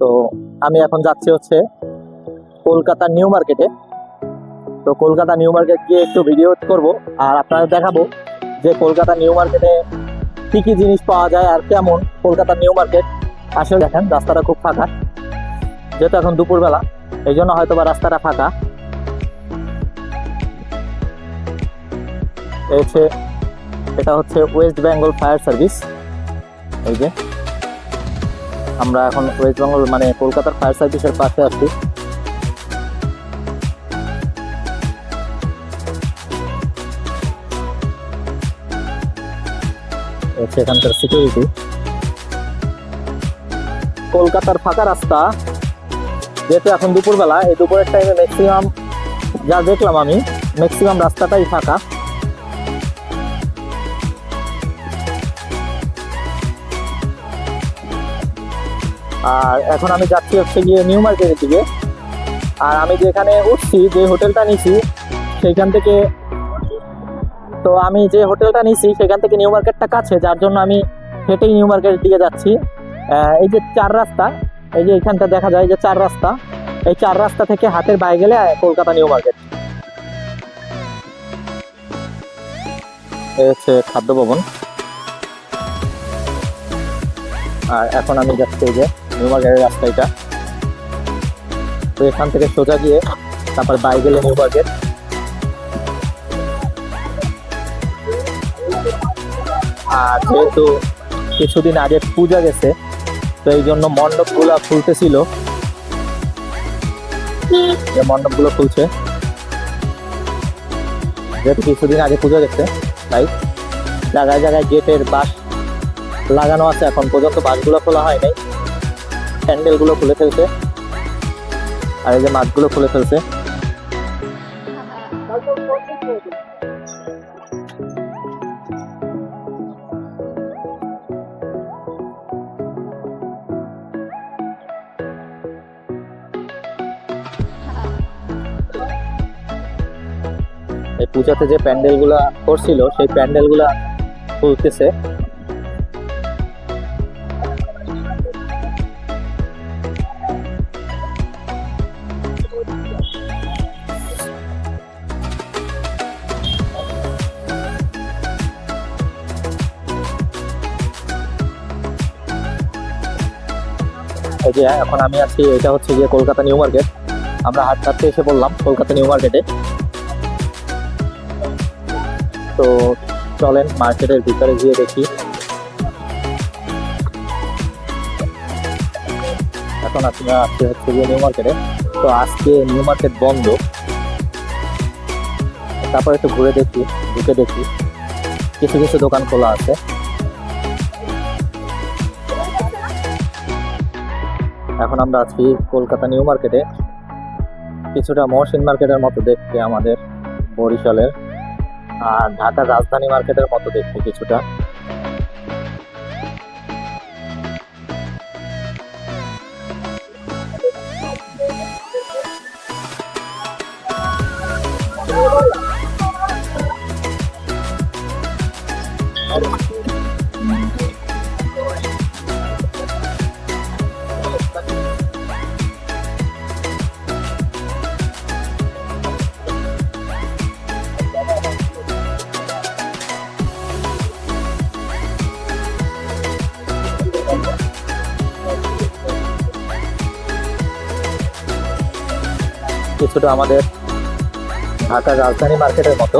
তো আমি এখন যাচ্ছি হচ্ছে কলকাতা নিউ মার্কেটে। তো কলকাতা নিউ মার্কেট গিয়ে একটু ভিডিও করব আর আপনাদের দেখাবো যে কলকাতা নিউ মার্কেটে কী কী জিনিস পাওয়া যায় আর কেমন কলকাতা নিউ মার্কেট। আসলে দেখেন, রাস্তাটা খুব ফাঁকা, যেহেতু এখন দুপুরবেলা, এই জন্য হয়তো বা রাস্তাটা ফাঁকা। হচ্ছে, এটা হচ্ছে ওয়েস্ট বেঙ্গল ফায়ার সার্ভিস এই যে। আমরা এখন ওয়েস্ট বেঙ্গল মানে কলকাতার ফায়ার সার্ভিসের পাশে আছি। হচ্ছে এখানকার সিকিউরিটি কলকাতার ফাঁকা রাস্তা, যেহেতু এখন দুপুরবেলা, এই দুপুরের টাইমে ম্যাক্সিমাম যা দেখলাম আমি ম্যাক্সিমাম রাস্তাটাই ফাঁকা। আর এখন আমি যাচ্ছি হচ্ছে গিয়ে নিউ মার্কেটের দিকে। আর আমি যেখানে উঠছি, যে হোটেলটা নিছি, সেইখান থেকে তো আমি যে হোটেলটা নিছি সেখান থেকে নিউ মার্কেটটা কাছে, যার জন্য আমি হেঁটেই নিউ মার্কেটের দিকে যাচ্ছি। এই যে চার রাস্তা, এই যে এখানটা দেখা যায় যে চার রাস্তা, এই চার রাস্তা থেকে হাতের বাইরে গেলে কলকাতা নিউ মার্কেট। হচ্ছে খাদ্য ভবন আর এখন আমি যাচ্ছি যে নিউ মার্কেটের রাস্তা এটা। তো এখান থেকে সোজা গিয়ে তারপর বাই গেলে নিউ মার্কেট আর যেহেতু কিছুদিন আগে পূজা গেছে, তো এই জন্য মণ্ডপগুলো খুলতেছিল। যে মণ্ডপগুলো খুলছে। যেহেতু কিছুদিন আগে পুজো গেছে, তাই জায়গায় জায়গায় গেটের বাস লাগানো আছে। এখন পর্যন্ত বাসগুলো খোলা হয় নাই। প্যান্ডেলগুলো খুলে ফেলছে। আর এই যে মাছগুলো খুলে ফেলছে। এই পূজাতে যে প্যান্ডেলগুলা করছিল, সেই প্যান্ডেলগুলা খুলতেছে। এই যে, এখন আমি আছি, এটা হচ্ছে গিয়ে কলকাতা নিউ মার্কেট। আমরা হাট হাঁটতে এসে বললাম কলকাতা নিউ মার্কেটে। তো চলেন মার্কেটের ভিতরে গিয়ে দেখি। এখন আপনারা আসছে হচ্ছে গিয়ে নিউ মার্কেটে। তো আজকে নিউ মার্কেট বন্ধ। তারপরে একটু ঘুরে দেখি, ঢুকে দেখি। কিছু কিছু দোকান খোলা আছে। এখন আমরা আছি কলকাতা নিউ মার্কেটে। কিছুটা মহসিন মার্কেটের মতো দেখতে আমাদের বরিশালের, আর ঢাকার রাজধানী মার্কেটের মতো দেখতে কিছুটা। কিছুটা আমাদের ঢাকার রাজধানী মার্কেটের মতো।